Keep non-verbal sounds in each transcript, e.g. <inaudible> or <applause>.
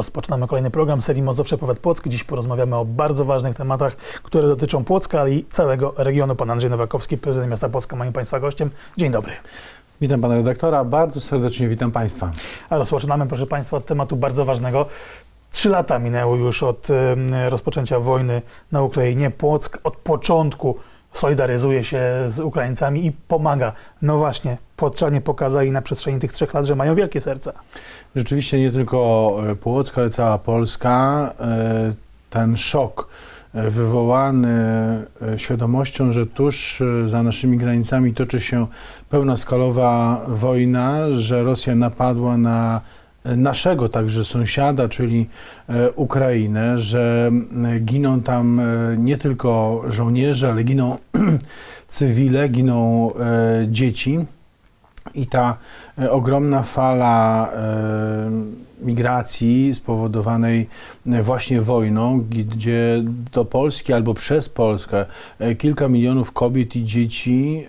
Rozpoczynamy kolejny program serii Mazowsze Powiat Płock. Dziś porozmawiamy o bardzo ważnych tematach, które dotyczą Płocka, ale i całego regionu. Pan Andrzej Nowakowski, prezydent miasta Płocka, moim Państwa gościem. Dzień dobry. Witam pana redaktora, bardzo serdecznie witam państwa. A rozpoczynamy, proszę Państwa, od tematu bardzo ważnego. Trzy lata minęły już od rozpoczęcia wojny na Ukrainie. Płock od początku solidaryzuje się z Ukraińcami i pomaga. No właśnie, Płoczanie pokazali na przestrzeni tych trzech lat, że mają wielkie serca. Rzeczywiście nie tylko e, Płock, ale cała Polska, e, ten szok e, wywołany świadomością, że tuż za naszymi granicami toczy się pełnoskalowa wojna, że Rosja napadła na naszego także sąsiada, czyli Ukrainę, że giną tam nie tylko żołnierze, ale giną <clears throat> cywile, giną dzieci. I ta e, ogromna fala e, migracji spowodowanej e, właśnie wojną, gdzie do Polski albo przez Polskę kilka milionów kobiet i dzieci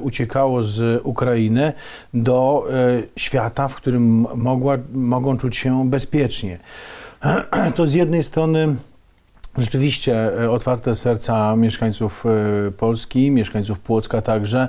uciekało z Ukrainy do świata, w którym mogła, mogą czuć się bezpiecznie. <clears throat> To z jednej strony rzeczywiście otwarte serca mieszkańców Polski, mieszkańców Płocka także.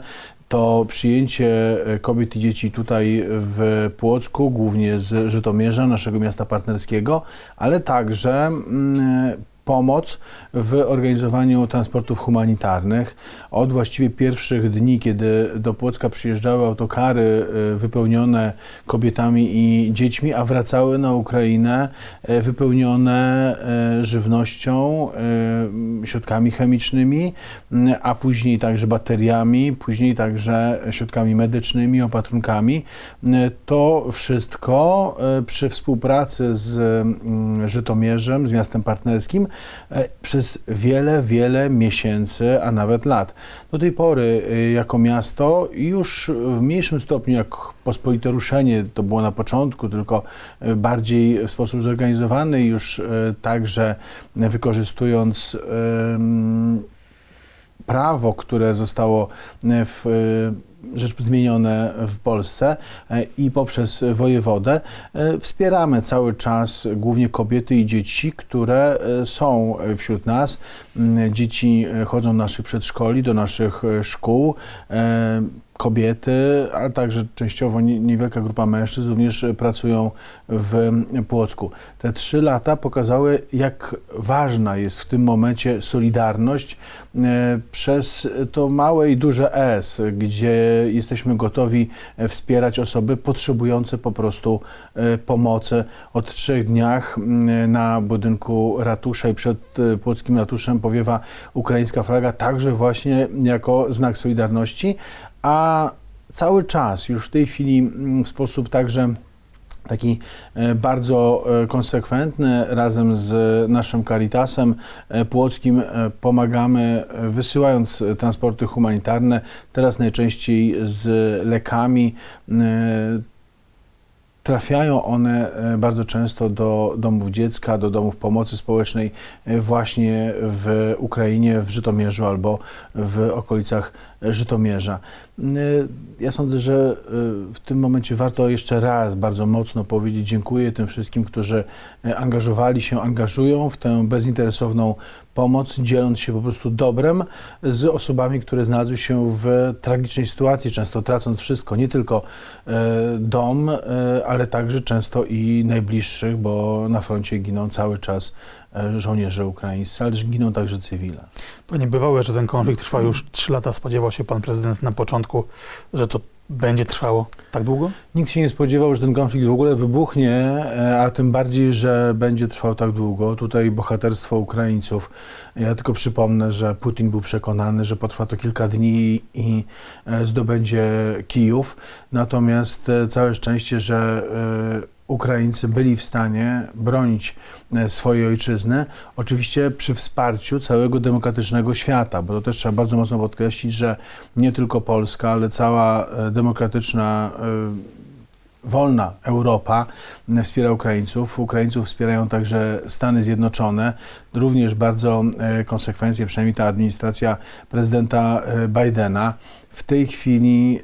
To przyjęcie e, kobiet i dzieci tutaj w Płocku, głównie z Żytomierza, naszego miasta partnerskiego, ale także mm, pomoc w organizowaniu transportów humanitarnych. Od właściwie pierwszych dni, kiedy do Płocka przyjeżdżały autokary e, wypełnione kobietami i dziećmi, a wracały na Ukrainę e, wypełnione e, żywnością, środkami chemicznymi, m, a później także bateriami, później także środkami medycznymi, opatrunkami. To wszystko przy współpracy z mm, Żytomierzem, z miastem partnerskim przez wiele, wiele miesięcy, a nawet lat. Do tej pory e, jako miasto już w mniejszym stopniu jak pospolite ruszenie, to było na początku, tylko e, bardziej w sposób zorganizowany, już e, także wykorzystując prawo, które zostało e, w e, rzecz zmienione w Polsce e, i poprzez wojewodę wspieramy cały czas głównie kobiety i dzieci, które są wśród nas. Mm, Dzieci chodzą do naszych przedszkoli, do naszych szkół. Kobiety, ale także częściowo nie- niewielka grupa mężczyzn również e, pracują w Płocku. Te trzy lata pokazały, jak ważna jest w tym momencie solidarność e, przez to małe i duże S, gdzie jesteśmy gotowi e, wspierać osoby potrzebujące po prostu pomocy. Od trzech dniach na budynku ratusza i przed płockim ratuszem powiewa ukraińska flaga, także właśnie jako znak solidarności, a cały czas już w tej chwili mm, w sposób także taki e, bardzo e, konsekwentny razem z naszym Caritasem e, Płockim pomagamy wysyłając transporty humanitarne, teraz najczęściej z lekami. Trafiają one bardzo często do domów dziecka, do domów pomocy społecznej właśnie w Ukrainie, w Żytomierzu albo w okolicach Żytomierza. Ja sądzę, że e, w tym momencie warto jeszcze raz bardzo mocno powiedzieć dziękuję tym wszystkim, którzy e, angażowali się, angażują w tę bezinteresowną pomoc, dzieląc się po prostu dobrem z osobami, które znalazły się w tragicznej sytuacji, często tracąc wszystko, nie tylko e, dom, ale także często i najbliższych, bo na froncie giną cały czas żołnierze ukraińscy, ale giną także cywile. To nie bywało, że ten konflikt trwa już trzy lata. Spodziewał się pan prezydent na początku, że to będzie trwało tak długo? Nikt się nie spodziewał, że ten konflikt w ogóle wybuchnie, e, a tym bardziej, że będzie trwał tak długo. Tutaj bohaterstwo Ukraińców. Ja tylko przypomnę, że Putin był przekonany, że potrwa to kilka dni i e, zdobędzie Kijów. Natomiast e, całe szczęście, że e, Ukraińcy byli w stanie bronić e, swojej ojczyzny, oczywiście przy wsparciu całego demokratycznego świata, bo to też trzeba bardzo mocno podkreślić, że nie tylko Polska, ale cała e, demokratyczna e, wolna Europa wspiera Ukraińców. Ukraińców wspierają także Stany Zjednoczone, również bardzo konsekwentnie, przynajmniej ta administracja prezydenta Bidena. W tej chwili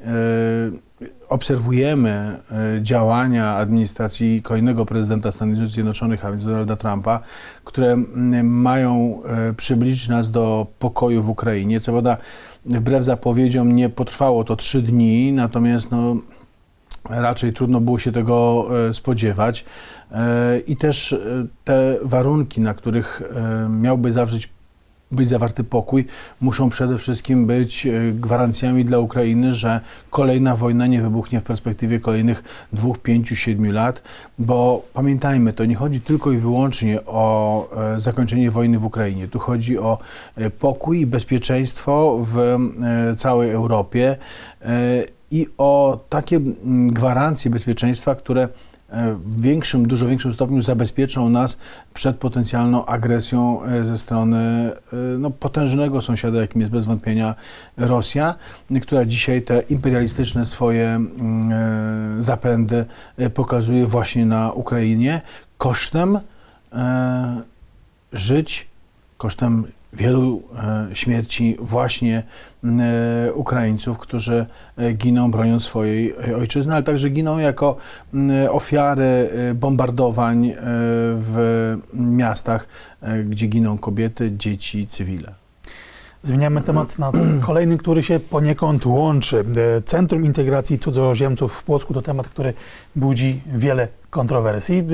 obserwujemy e, działania administracji kolejnego prezydenta Stanów Zjednoczonych, a więc Donalda Trumpa, które mają e, przybliżyć nas do pokoju w Ukrainie. Co prawda, wbrew zapowiedziom nie potrwało to trzy dni, natomiast no, raczej trudno było się tego e, spodziewać. I też te warunki, na których miałby zawrzeć być zawarty pokój, muszą przede wszystkim być e, gwarancjami dla Ukrainy, że kolejna wojna nie wybuchnie w perspektywie kolejnych dwóch, pięciu, siedmiu lat, bo pamiętajmy, to nie chodzi tylko i wyłącznie o e, zakończenie wojny w Ukrainie. Tu chodzi o e, pokój i bezpieczeństwo w całej Europie i o takie gwarancje bezpieczeństwa, które w większym, dużo większym stopniu zabezpieczą nas przed potencjalną agresją e, ze strony e, no, potężnego sąsiada, jakim jest bez wątpienia Rosja, która dzisiaj te imperialistyczne swoje mm, e, zapędy e, pokazuje właśnie na Ukrainie kosztem e, żyć, kosztem wielu e, śmierci właśnie e, Ukraińców, którzy e, giną broniąc swojej ojczyzny, ale także giną jako ofiary bombardowań w miastach, gdzie giną kobiety, dzieci, cywile. Zmieniamy temat na <clears throat> kolejny, który się poniekąd łączy. E, Centrum Integracji Cudzoziemców w Płocku to temat, który budzi wiele kontrowersji. E,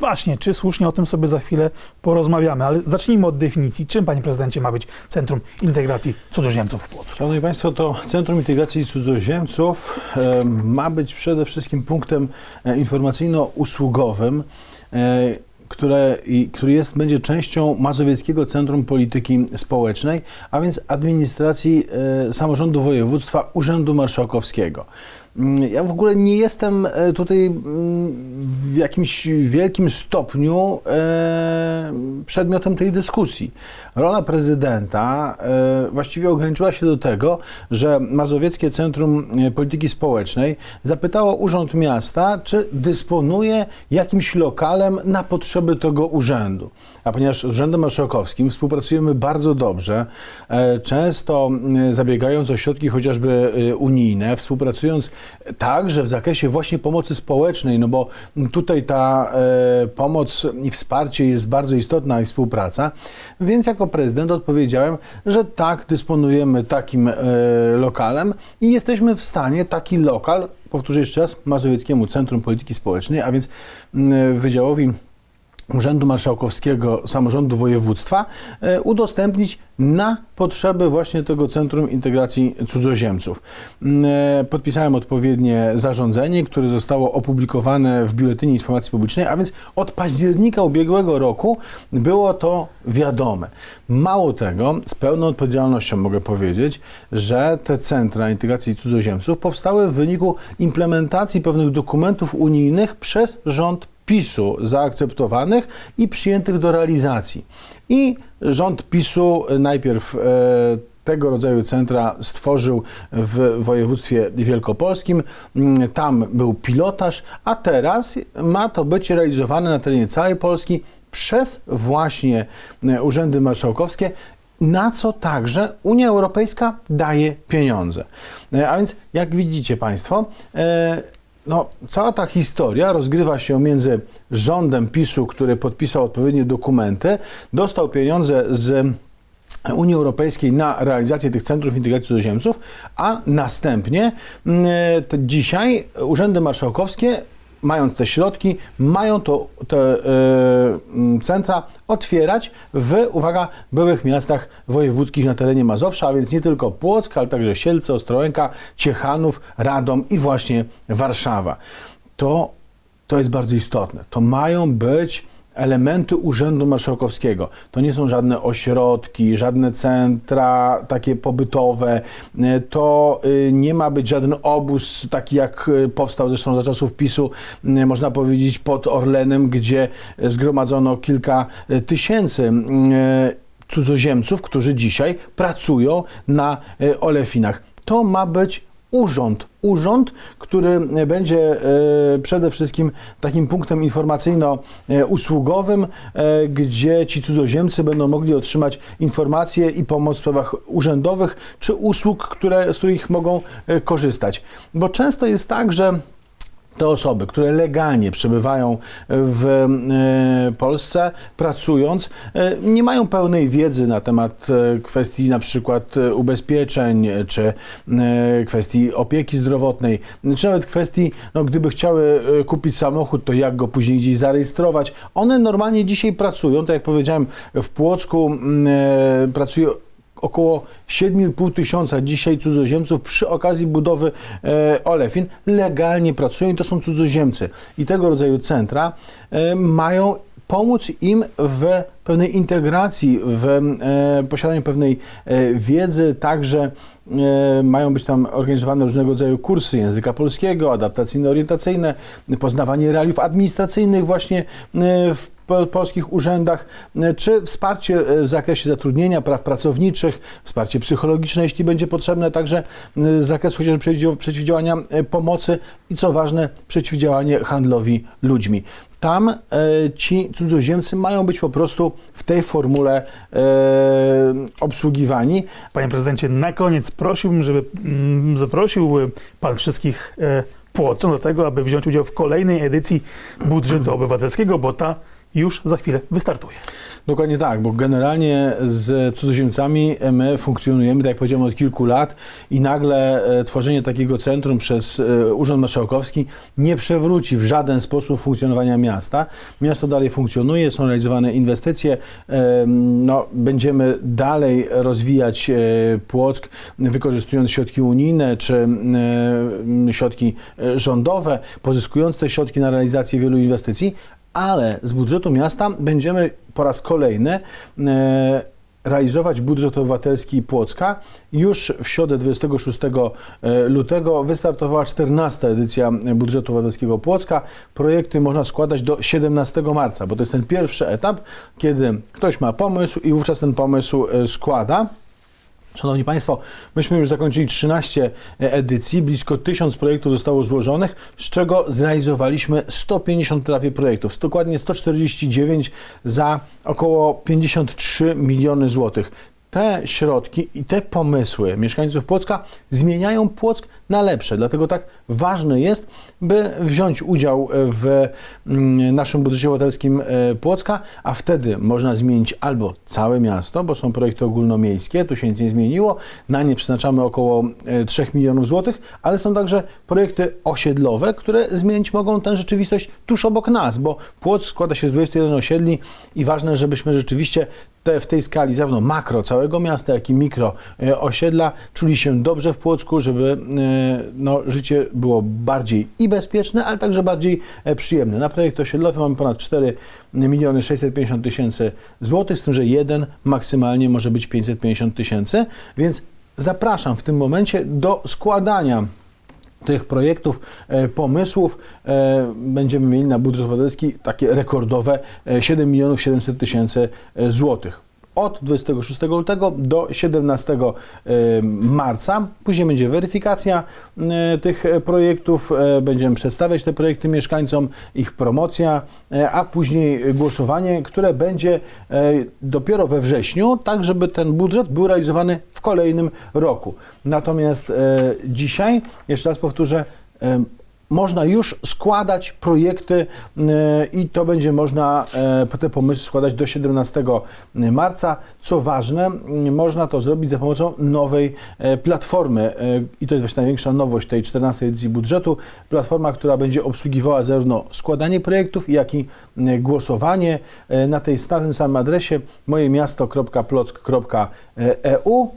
Właśnie, czy słusznie o tym sobie za chwilę porozmawiamy, ale zacznijmy od definicji. Czym, panie prezydencie, ma być Centrum Integracji Cudzoziemców w Płocku? Szanowni Państwo, to Centrum Integracji Cudzoziemców e, ma być przede wszystkim punktem informacyjno-usługowym, które, który jest, będzie częścią Mazowieckiego Centrum Polityki Społecznej, a więc administracji e, samorządu województwa Urzędu Marszałkowskiego. Mm, Ja w ogóle nie jestem e, tutaj mm, w jakimś wielkim stopniu e, przedmiotem tej dyskusji. Rola prezydenta e, właściwie ograniczyła się do tego, że Mazowieckie Centrum Polityki Społecznej zapytało Urząd Miasta, czy dysponuje jakimś lokalem na potrzeby tego urzędu. A ponieważ z Urzędem Marszałkowskim współpracujemy bardzo dobrze, często zabiegając o środki chociażby unijne, współpracując także w zakresie właśnie pomocy społecznej, no bo tutaj ta e, pomoc i wsparcie jest bardzo istotna i współpraca, więc jako prezydent odpowiedziałem, że tak, dysponujemy takim e, lokalem i jesteśmy w stanie taki lokal, powtórzę jeszcze raz, Mazowieckiemu Centrum Polityki Społecznej, a więc mm, Wydziałowi Urzędu Marszałkowskiego Samorządu Województwa e, udostępnić na potrzeby właśnie tego Centrum Integracji Cudzoziemców. Mm, e, Podpisałem odpowiednie zarządzenie, które zostało opublikowane w Biuletynie Informacji Publicznej, a więc od października ubiegłego roku było to wiadome. Mało tego, z pełną odpowiedzialnością mogę powiedzieć, że te Centra Integracji Cudzoziemców powstały w wyniku implementacji pewnych dokumentów unijnych przez rząd PiSu zaakceptowanych i przyjętych do realizacji. I rząd PiSu najpierw e, tego rodzaju centra stworzył w województwie wielkopolskim. Mm, Tam był pilotaż, a teraz ma to być realizowane na terenie całej Polski przez właśnie e, urzędy marszałkowskie, na co także Unia Europejska daje pieniądze. E, A więc, jak widzicie Państwo, e, no, cała ta historia rozgrywa się między rządem PiSu, który podpisał odpowiednie dokumenty, dostał pieniądze z Unii Europejskiej na realizację tych centrów integracji cudzoziemców, a następnie mm, dzisiaj urzędy marszałkowskie mając te środki, mają to, te mm, centra otwierać w, uwaga, byłych miastach wojewódzkich na terenie Mazowsza, a więc nie tylko Płock, ale także Sielce, Ostrołęka, Ciechanów, Radom i właśnie Warszawa. To, to jest bardzo istotne. To mają być elementy Urzędu Marszałkowskiego. To nie są żadne ośrodki, żadne centra takie pobytowe. E, To y, nie ma być żaden obóz, taki jak y, powstał zresztą za czasów PiSu, y, można powiedzieć pod Orlenem, gdzie zgromadzono kilka y, tysięcy y, cudzoziemców, którzy dzisiaj pracują na Olefinach. To ma być urząd. Urząd, który będzie e, przede wszystkim takim punktem informacyjno-usługowym, e, gdzie ci cudzoziemcy będą mogli otrzymać informacje i pomoc w sprawach urzędowych czy usług, które, z których mogą e, korzystać. Bo często jest tak, że te osoby, które legalnie przebywają w e, Polsce, pracując, e, nie mają pełnej wiedzy na temat e, kwestii na przykład ubezpieczeń, czy kwestii opieki zdrowotnej, czy nawet kwestii, no, gdyby chciały kupić samochód, to jak go później gdzieś zarejestrować. One normalnie dzisiaj pracują, tak jak powiedziałem, w Płocku pracuje około 7,5 tysiąca dzisiaj cudzoziemców przy okazji budowy e, Olefin legalnie pracują i to są cudzoziemcy. I tego rodzaju centra e, mają pomóc im w pewnej integracji, w e, posiadaniu pewnej e, wiedzy, także e, mają być tam organizowane różnego rodzaju kursy języka polskiego, adaptacyjno-orientacyjne, poznawanie realiów administracyjnych właśnie w po- polskich urzędach, czy wsparcie w zakresie zatrudnienia, praw pracowniczych, wsparcie psychologiczne, jeśli będzie potrzebne, także z zakresu chociażby przeciwdział- przeciwdziałania pomocy i co ważne, przeciwdziałanie handlowi ludźmi. Tam ci cudzoziemcy mają być po prostu w tej formule e, obsługiwani. Panie prezydencie, na koniec prosiłbym, żeby mm, zaprosił y, pan wszystkich e, Płocą do tego, aby wziąć udział w kolejnej edycji budżetu obywatelskiego, bo ta już za chwilę wystartuje. Dokładnie tak, bo generalnie z cudzoziemcami my funkcjonujemy, tak jak powiedziałem, od kilku lat i nagle e, tworzenie takiego centrum przez e, Urząd Marszałkowski nie przewróci w żaden sposób funkcjonowania miasta. Miasto dalej funkcjonuje, są realizowane inwestycje, e, no, będziemy dalej rozwijać e, Płock, wykorzystując środki unijne czy e, środki e, rządowe, pozyskując te środki na realizację wielu inwestycji, ale z budżetu miasta będziemy po raz kolejny e, realizować budżet obywatelski Płocka. Już w środę 26 e, lutego wystartowała 14 edycja budżetu obywatelskiego Płocka. Projekty można składać do 17 marca, bo to jest ten pierwszy etap, kiedy ktoś ma pomysł i wówczas ten pomysł e, składa. Szanowni Państwo, myśmy już zakończyli 13 edycji, blisko 1000 projektów zostało złożonych, z czego zrealizowaliśmy 150 prawie projektów, dokładnie 149 za około 53 miliony złotych. Te środki i te pomysły mieszkańców Płocka zmieniają Płock na lepsze. Dlatego tak ważne jest, by wziąć udział w mm, naszym budżecie obywatelskim e, Płocka, a wtedy można zmienić albo całe miasto, bo są projekty ogólnomiejskie, tu się nic nie zmieniło, na nie przeznaczamy około e, 3 milionów złotych, ale są także projekty osiedlowe, które zmienić mogą tę rzeczywistość tuż obok nas, bo Płock składa się z 21 osiedli i ważne, żebyśmy rzeczywiście te, w tej skali zarówno makro całego miasta, jak i mikro e, osiedla czuli się dobrze w Płocku, żeby e, no, życie było bardziej i bezpieczne, ale także bardziej e, przyjemne. Na projekt osiedlowy mamy ponad 4 miliony 650 tysięcy złotych, z tym, że jeden maksymalnie może być 550 tysięcy, więc zapraszam w tym momencie do składania tych projektów, e, pomysłów e, będziemy mieli na budżet obywatelski takie rekordowe e, 7 milionów 700 tysięcy złotych. Od 26 lutego do 17 e, marca. Później będzie weryfikacja e, tych projektów, e, będziemy przedstawiać te projekty mieszkańcom, ich promocja, a później głosowanie, które będzie dopiero we wrześniu, tak żeby ten budżet był realizowany w kolejnym roku. Natomiast dzisiaj, jeszcze raz powtórzę, można już składać projekty e, i to będzie można e, te pomysły składać do 17 marca. Co ważne, można to zrobić za pomocą nowej e, platformy e, i to jest właśnie największa nowość tej 14 edycji budżetu. Platforma, która będzie obsługiwała zarówno składanie projektów, jak i głosowanie e, na, tej, na tym samym adresie mojemiasto.plock.eu.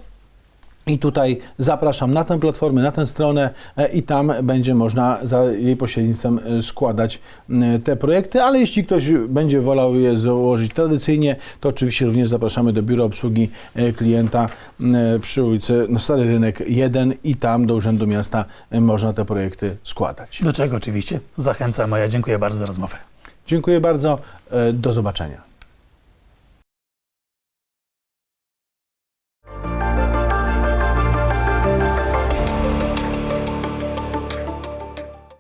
I tutaj zapraszam na tę platformę, na tę stronę e, i tam będzie można za jej pośrednictwem e, składać m, te projekty, ale jeśli ktoś będzie wolał je założyć tradycyjnie, to oczywiście również zapraszamy do Biura Obsługi e, Klienta przy ulicy no, Stary Rynek 1 i tam do Urzędu Miasta e, można te projekty składać. Do czego oczywiście zachęcam, a ja dziękuję bardzo za rozmowę. Dziękuję bardzo, e, do zobaczenia.